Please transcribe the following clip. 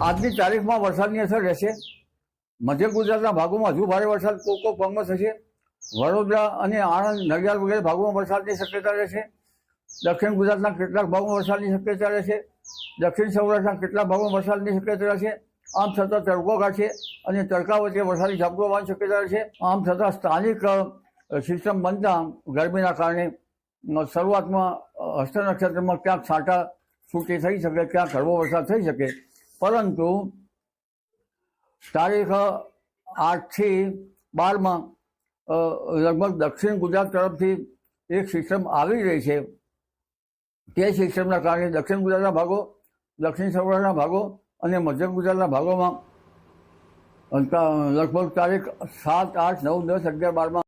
આજની તારીખમાં વરસાદની અસર રહેશે. મધ્ય ગુજરાતના ભાગોમાં હજુ ભારે વરસાદ, કોક કોક ભાગમાં થશે. વડોદરા અને આણંદ, નડિયાદ વગેરે ભાગોમાં વરસાદની શક્યતા રહેશે. દક્ષિણ ગુજરાતના કેટલાક ભાગોમાં વરસાદની શક્યતા રહેશે. દક્ષિણ સૌરાષ્ટ્રના કેટલાક ભાગોમાં વરસાદની શક્યતા રહેશે. આમ છતાં તડકો કાઢશે અને તડકા વચ્ચે વરસાદી ઝાપટો આવવાની શક્યતા રહેશે. આમ છતાં સ્થાનિક સિસ્ટમ બનતા ગરમીના કારણે શરૂઆતમાં હસ્ત નક્ષત્રમાં ક્યાંક છાંટા છૂટી થઈ શકે, ક્યાંક હળવો વરસાદ થઈ શકે. પરંતુ તારીખ આઠથી બારમાં લગભગ દક્ષિણ ગુજરાત તરફથી એક સિસ્ટમ આવી રહી છે. તે સિસ્ટમના કારણે દક્ષિણ ગુજરાતના ભાગો, દક્ષિણ સૌરાષ્ટ્રના ભાગો અને મધ્ય ગુજરાતના ભાગોમાં લગભગ તારીખ સાત, આઠ, નવ, દસ, અગિયાર, બારમાં